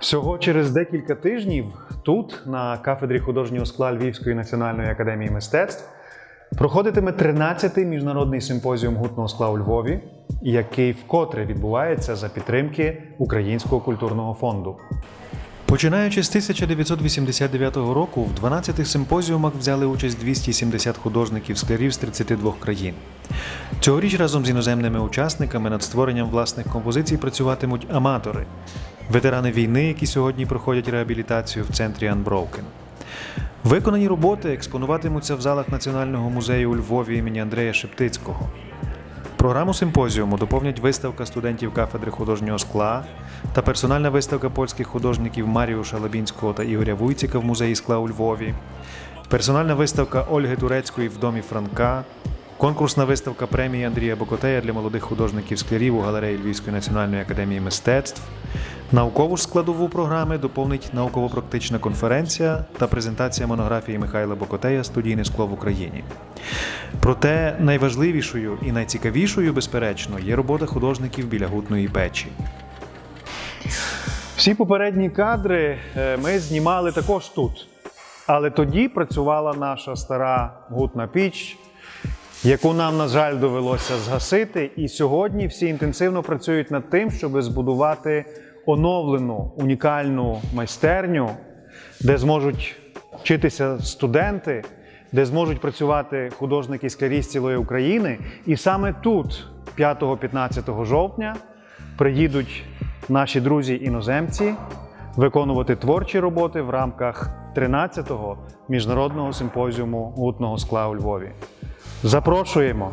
Всього через декілька тижнів тут, на кафедрі художнього скла Львівської національної академії мистецтв, проходитиме 13-й міжнародний симпозіум гутного скла у Львові, який вкотре відбувається за підтримки Українського культурного фонду. Починаючи з 1989 року, в 12 симпозіумах взяли участь 270 художників склярів з 32 країн. Цьогоріч разом з іноземними учасниками над створенням власних композицій працюватимуть аматори, ветерани війни, які сьогодні проходять реабілітацію в центрі Unbroken. Виконані роботи експонуватимуться в залах Національного музею у Львові імені Андрея Шептицького. Програму симпозіуму доповнять виставка студентів кафедри художнього скла та персональна виставка польських художників Маріуша Лабінського та Ігоря Вуйціка в музеї скла у Львові, персональна виставка Ольги Турецької в домі Франка, конкурсна виставка премії Андрія Бокотея для молодих художників склярів у галереї Львівської національної академії мистецтв. Наукову ж складову програми доповнить науково-практична конференція та презентація монографії Михайла Бокотея Студійне скло в Україні. Проте найважливішою і найцікавішою, безперечно, є робота художників біля гутної печі. Всі попередні кадри е, ми знімали також тут. Але тоді працювала наша стара гутна піч, яку нам, на жаль, довелося згасити. І сьогодні всі інтенсивно працюють над тим, щоб збудувати оновлену унікальну майстерню, де зможуть вчитися студенти, де зможуть працювати художники склярі з цілої України. І саме тут, 5-15 жовтня, приїдуть наші друзі-іноземці виконувати творчі роботи в рамках 13-го міжнародного симпозіуму гутного скла у Львові. Запрошуємо!